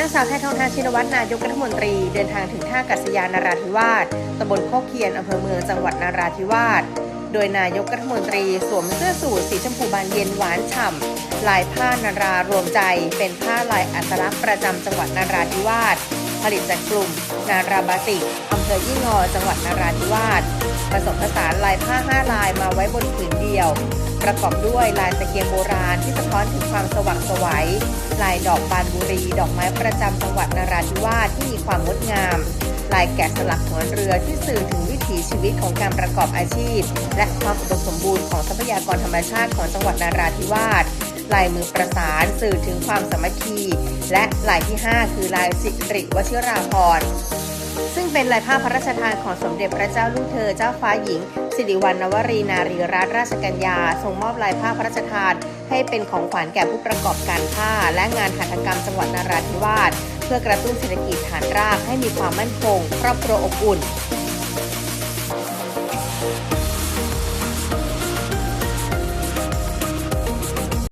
นางสาวแพทองทานชินวัตรนายกรัฐมนตรีเดินทางถึงท่ากัศยานนราธิวาสตำบลโคกเคียนอำเภอเมืองจังหวัดนราธิวาส โดยนายกรัฐมนตรีสวมเสื้อสูทสีชมพูบานเย็นหวานฉ่ำลายผ้านารารวมใจ เป็นผ้าลายอัตลักษณ์ประจำจังหวัดนราธิวาส ผลิตจากกลุ่ม นาราบาติกอำเภอยี่งอจังหวัดนราธิวาสผสมผสานลายผ้าห้าลายมาไว้บนผืนเดียว ประกอบด้วยลายตะเกียงโบราณที่สะท้อนถึงความสว่างไสวัยลายดอกบานบุรี ดอกไม้ประจำจังหวัดนราธิวาสที่มีความงดงามลายแกะสลักหัวเรือที่สื่อถึงวิถีชีวิตของการประกอบอาชีพ และความอุดมสมบูรณ์ของทรัพยากรธรรมชาติของจังหวัดนราธิวาส ลายมือประสานสื่อถึงความสามัคคี และลายที่ 5 คือลายสิริวชิราภรณ์ซึ่งเป็นลายผ้าพระราชทานของสมเด็จพระเจ้าลูกเธอเจ้าฟ้าหญิง สิริวัณณวรีนารีรัตนราชกัญญาทรงมอบลายผ้าพระราชทาน ให้เป็นของขวัญแก่ผู้ประกอบการผ้า และงานหัตถกรรมจังหวัดนราธิวาสเพื่อกระตุ้นเศรษฐกิจฐานรากให้มีความมั่นคง ครอบครัวอบอุ่น